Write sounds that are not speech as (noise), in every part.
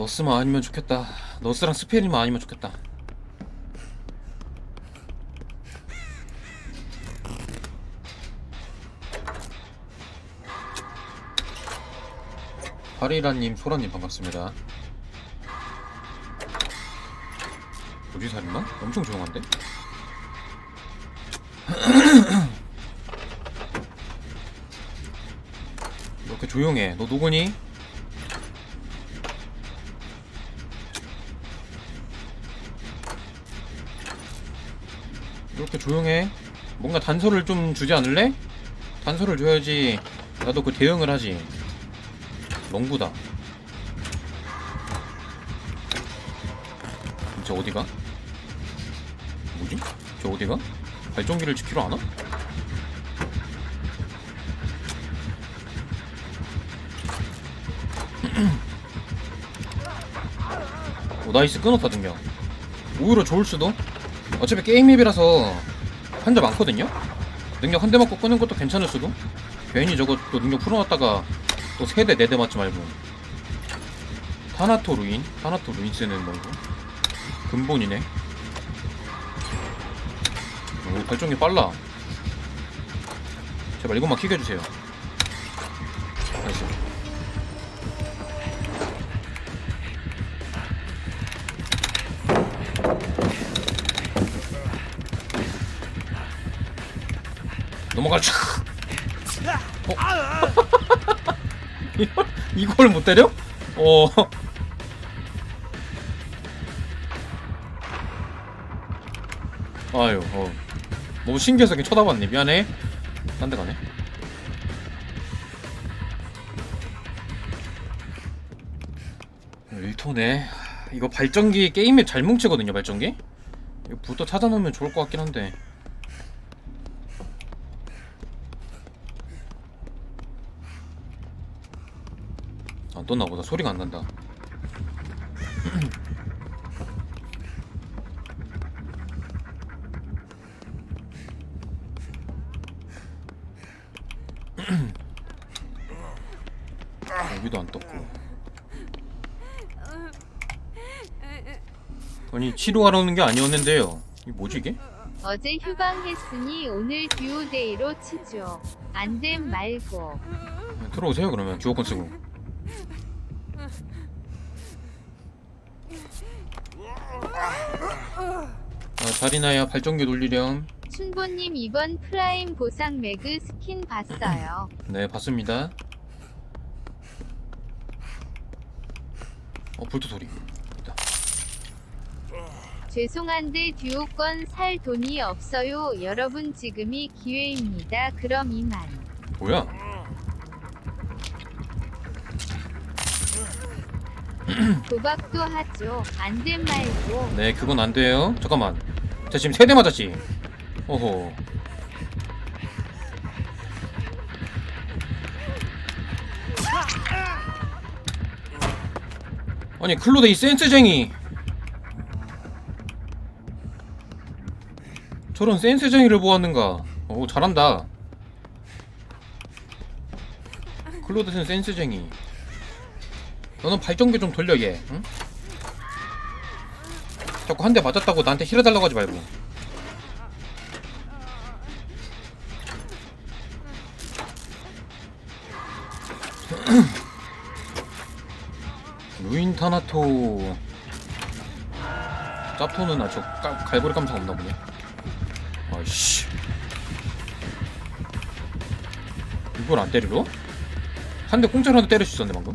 너스만 아니면 좋겠다. 너스랑 스페인만 아니면 좋겠다. 파리라님, 소라님 반갑습니다. 어디 살인마? 엄청 조용한데? (clears throat) 이렇게 조용해. 너 누구니? 이렇게 조용해. 뭔가 단서를 좀 주지 않을래? 단서를 줘야지 나도 그 대응을 하지. 롱구다. 저 어디가? 뭐지? 저 어디가? 발전기를 지키러 안 와? 오 나이스 끊었다 등경 오히려 좋을 수도 어차피 게임 맵이라서 환자 많거든요? 능력 한 대 맞고 끄는 것도 괜찮을 수도? 괜히 또 능력 풀어놨다가 또 세 대 네 대 맞지 말고 타나토 루인? 타나토 루인 쓰는 뭐 이거? 근본이네 오 발전기 빨라 제발 이것만 킥해주세요 나이스 넘어가 촤 어? 이걸, (laughs) 이걸 못 때려? 어. 아유 어. 너무 신기해서 그냥 쳐다봤네. 미안해. 딴 데 가네. 일토네. 이거 발전기 게임에 잘 뭉치거든요 발전기? 이거 부터 찾아놓으면 좋을 것 같긴 한데 떴나 보다 소리가 안 난다 (clears throat) 여기도 안 떴고 아니 치료하러 오는 게 아니었는데요 이게 뭐지 이게? 어제 휴방했으니 오늘 듀오데이로 치죠. 안 됨 말고. 들어오세요 그러면 주어권 쓰고 아 자리나야 발전기 돌리렴 춘보님 이번 프라임 보상 매그 스킨 봤어요. (clears throat) 네 봤습니다 어 볼트 소리 있다 죄송한데 듀오권 살 돈이 없어요. 여러분 지금이 기회입니다. 그럼 이만. 뭐야? (clears throat) 도박도 하죠. 안됨 말고. 네 그건 안 돼요. 잠깐만. 저 지금 세 대 맞았지? 어허 아니 클로데 이 센스쟁이. 저런 센스쟁이를 보았는가? 오 잘한다. 클로데는 센스쟁이 너는 발전기 좀 돌려 얘. 응? 자꾸 한 대 맞았다고 나한테 힐해달라고 하지 말고. (clears throat) 루인 타나토. 짭토는 아저 갈고리 깜짝 없나 보네. 아이씨. 이걸 안 때리러? 한대 공짜로 한 대 때릴 수 있었네 방금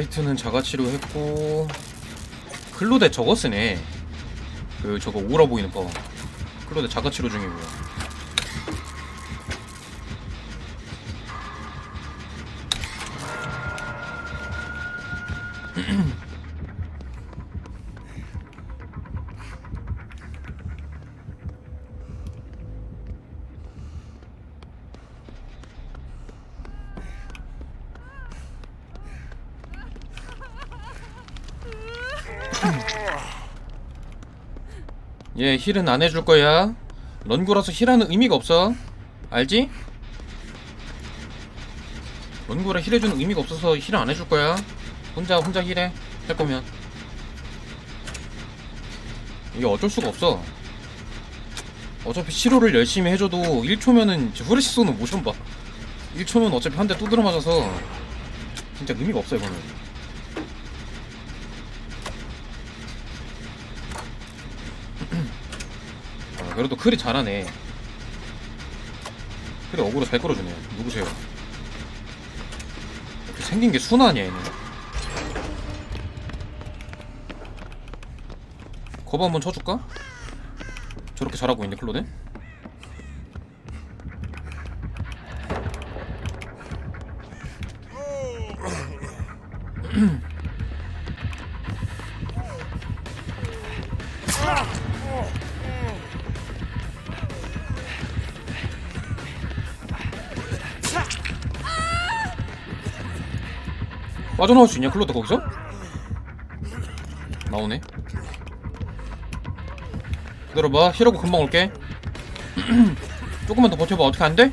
사이트는 자가치료 했고 클로데 저거 쓰네. 그 저거 오라 보이는 거. 클로데 자가치료 중이고요. (clears throat) 얘 힐은 안 해줄 거야. 런구라서 힐하는 의미가 없어. 알지? 런구라 힐해주는 의미가 없어서 힐을 안 해줄 거야. 혼자 혼자 힐해. 할 거면. 이게 어쩔 수가 없어. 어차피 시로를 열심히 해줘도 1초면은 후레시 쏘는 모션 봐. 1초면 어차피 한 대 두드려 맞아서 진짜 의미가 없어 이거는. 그래도 크리 잘하네. 크리 어그로 잘 끌어주네. 누구세요? 이렇게 생긴 게 순하냐 얘는. 거부 한번 쳐줄까? 저렇게 잘하고 있네 클로데. 빠져나올 수 있냐 클로데 거기서? 나오네. 기다려봐 힐하고 금방 올게 (clears throat) 조금만 더 버텨봐 어떻게 안 돼?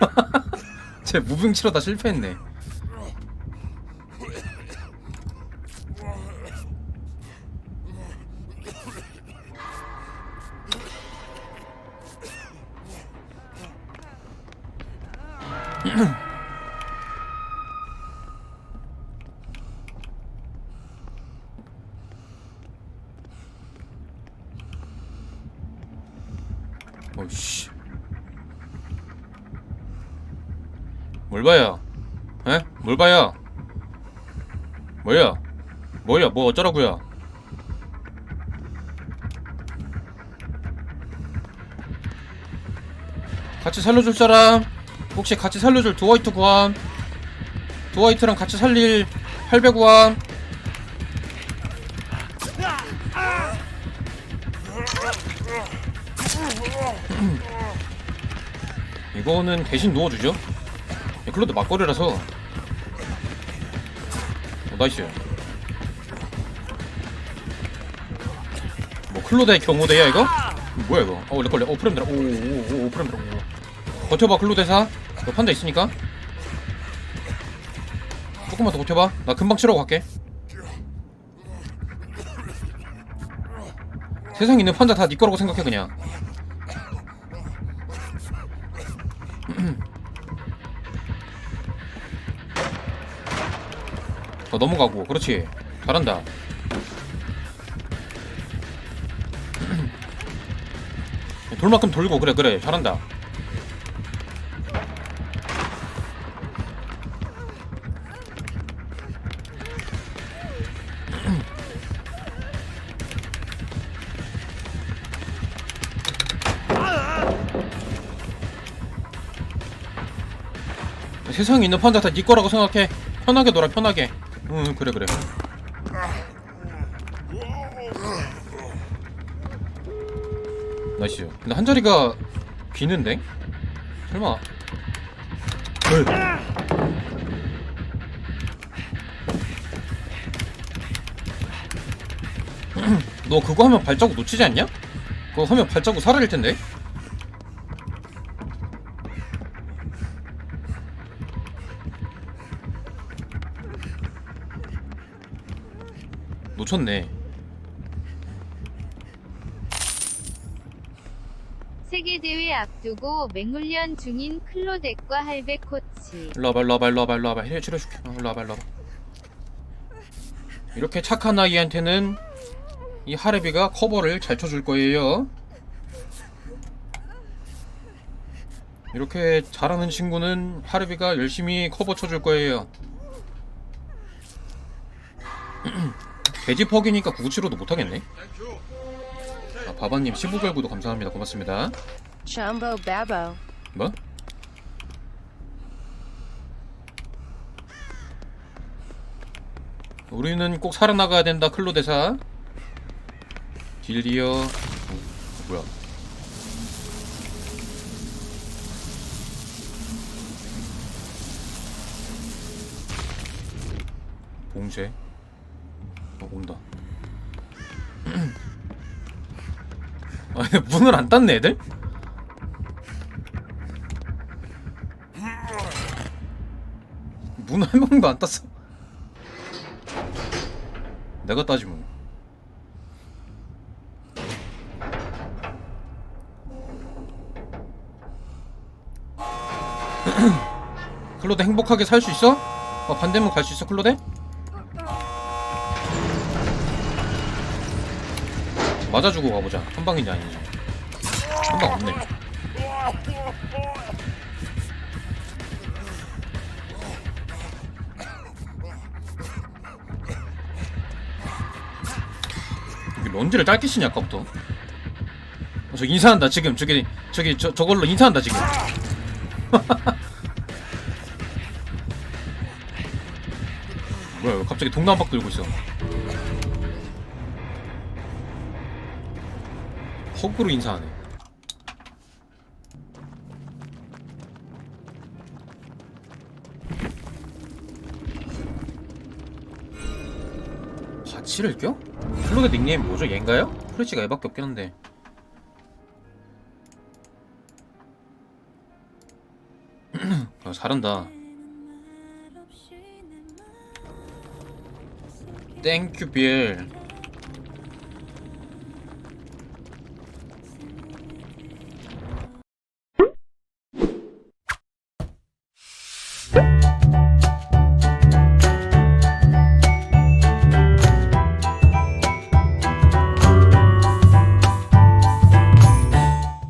(laughs) 쟤 무빙 치러다 실패했네 (clears throat) 어이씨 뭘 봐요? 에? 뭘 봐요? 뭐야? 뭐야 뭐 어쩌라고요? 같이 살려줄 사람? 혹시 같이 살려줄 두화이트 구함? 두화이트랑 같이 살릴 할배 구함? (clears throat) 이거는 대신 누워주죠. 예, 클로드 막거리라서. 어, 나이스. 뭐 클로드의 경호대야 이거? 뭐야 이거? 어 렉걸려. 어 프렘 들어. 오오오 프렘 들어. 오. 버텨봐 클로드사. 너 판자 있으니까. 조금만 더 버텨봐. 나 금방 치러고 갈게. 세상에 있는 판자 다네 거라고 생각해 그냥. 더 넘어가고. 그렇지. 잘한다. (clears throat) 돌만큼 돌고 그래 그래. 잘한다. (clears throat) 세상에 있는 판자 다네 거라고 생각해. 편하게 놀아 편하게 응 그래 그래 나이스 근데 한 자리가 비는데? 설마 으. (clears throat) 너 그거 하면 발자국 놓치지 않냐? 그거 하면 발자국 사라질 텐데? 놓쳤네. 세계대회 앞두고 맹훈련 중인 클로덱과 할배 코치. 일로 와봐 일로 와봐 일로 와봐 일로 와봐. 힐 치료해줄게 어, 일로 와봐 일로 와봐. 이렇게 착한 아이한테는 이 하레비가 커버를 잘 쳐줄 거예요. 이렇게 잘하는 친구는 하레비가 열심히 커버 쳐줄 거예요 (clears throat) 돼지 퍽이니까 구구치로도 못하겠네. 아, 바바님 15별구도 감사합니다. 고맙습니다. Babo. 뭐? 우리는 꼭 살아나가야 된다 클로 대사. 딜리어. 어, 뭐야? 봉쇄 어 온다 (clears throat) 아 문을 안 땄네 애들? 문을 한 명도 안 땄어 내가 따지 뭐 (clears throat) 클로데 행복하게 살 수 있어? 어, 반대문 갈수 있어 클로데? 맞아주고 가보자. 한 방인지 아닌지. 한 방 없네. 런지를 짧게 치냐 아까부터? 어, 저 인사한다 지금. 저기 저기 저, 저걸로 인사한다 지금. (laughs) 뭐야 왜 갑자기 동남박 들고 있어 허구로 인사하네 바치를 껴? 클로드 닉네임 뭐죠? 얘인가요? 프레치가 얘밖에 없긴 한데 아, 잘한다 땡큐 빌